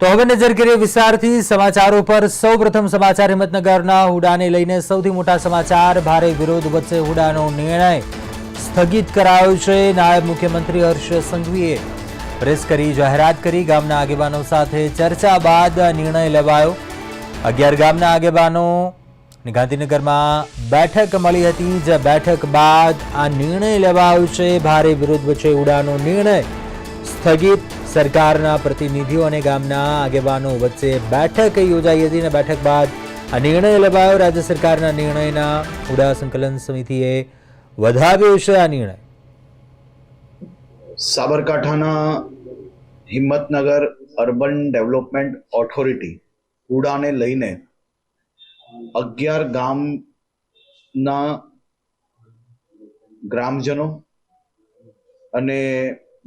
તો હવે નજર કરીએ વિસ્તારથી સમાચારો પર સૌપ્રથમ સમાચાર હિંમતનગરના હુડાને લઈને સૌથી મોટા સમાચાર. ભારે વિરોધ વચ્ચે હુડાનો નિર્ણય સ્થગિત કરાયો છે. નાયબ મુખ્યમંત્રી હર્ષ સંઘવીએ પ્રેસ કરી જાહેરાત કરી. ગામના આગેવાનો સાથે ચર્ચા બાદ નિર્ણય લેવાયો. અગિયાર ગામના આગેવાનો ગાંધીનગરમાં બેઠક મળી હતી, જે બેઠક બાદ આ નિર્ણય લેવાયો છે. ભારે વિરોધ વચ્ચે ઉડાનો નિર્ણય સ્થગિત સરકારના પ્રતિનિધિઓ અને ગામના આગેવાનો વચ્ચે બેઠક યોજાઈ હતી અને બેઠક બાદ આ નિર્ણય લેવાયો રાજ્ય સરકારના નિર્ણયના ઉડા સંકલન સમિતિએ વધાવ્યો છે આ નિર્ણય. સાબરકાંઠાના હિંમતનગર અર્બન ડેવલપમેન્ટ ઓથોરિટી ઉડાને લઈને અગિયાર ગામના ગ્રામજનો અને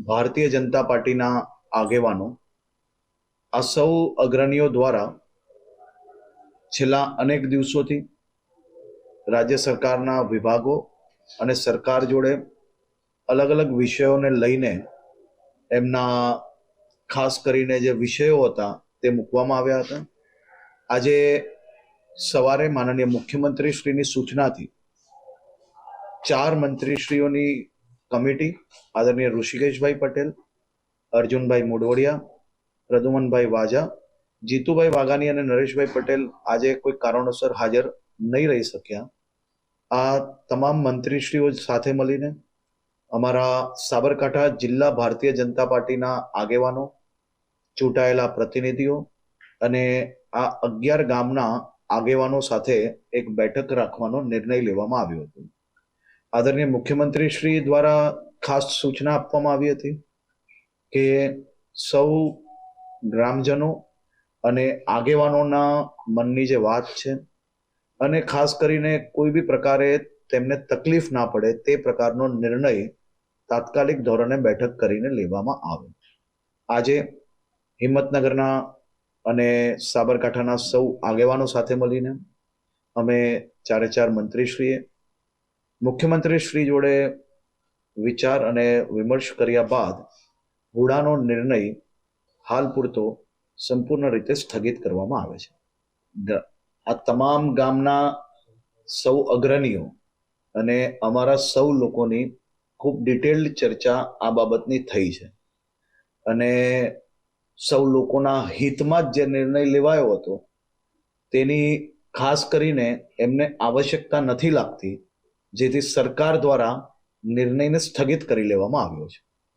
ભારતીય જનતા પાર્ટીના આગેવાનો આ સૌ અગ્રણીઓ દ્વારા છેલ્લા અનેક દિવસોથી રાજ્ય સરકારના વિભાગો અને સરકાર જોડે અલગ અલગ વિષયોને લઈને એમના ખાસ કરીને જે વિષયો હતા તે મૂકવામાં આવ્યા હતા આજે સવારે માનનીય મુખ્યમંત્રી શ્રીની સૂચનાથી ચાર મંત્રીશ્રીઓની કમિટી આદરણીય ઋષિકેશભાઈ પટેલ અર્જુનભાઈ મોડવડિયા પ્રદુમનભાઈ વાજા, જીતુભાઈ વાઘાણી અને નરેશભાઈ પટેલ આજે કોઈ કારણોસર હાજર નહીં રહી શક્યા. આ તમામ મંત્રીશ્રીઓ સાથે મળીને અમારા સાબરકાંઠા જિલ્લા ભારતીય જનતા પાર્ટીના આગેવાનો, ચૂંટાયેલા પ્રતિનિધિઓ અને આ અગિયાર ગામના આગેવાનો સાથે એક બેઠક રાખવાનો નિર્ણય લેવામાં આવ્યો હતો. આદરણીય મુખ્યમંત્રી શ્રી દ્વારા ખાસ સૂચના આપવામાં આવી હતી. કે સૌ ગ્રામજનો અને આગેવાનોના મનની જે વાત છે અને ખાસ કરીને કોઈ બી પ્રકારે તેમને તકલીફ ના પડે તે પ્રકારનો નિર્ણય તાત્કાલિક ધોરણે બેઠક કરીને લેવામાં આવે. આજે હિંમતનગરના અને સાબરકાંઠાના સૌ આગેવાનો સાથે મળીને અમે ચારે ચાર મંત્રીશ્રીએ મુખ્યમંત્રી શ્રી જોડે વિચાર અને વિમર્શ કર્યા બાદ હુડાનો નિર્ણય હાલ પૂરતો સંપૂર્ણ રીતે સ્થગિત કરવામાં આવે છે. આ તમામ ગામના સૌ અગ્રણીઓ અને અમારા સૌ લોકોની ખૂબ ડિટેલ્ડ ચર્ચા આ બાબતની થઈ છે. અને સૌ લોકોના હિતમાં જ જે નિર્ણય લેવાયો હતો, તેની ખાસ કરીને એમને આવશ્યકતા નથી લાગતી, જેથી સરકાર દ્વારા નિર્ણયને સ્થગિત કરી લેવામાં આવ્યો છે.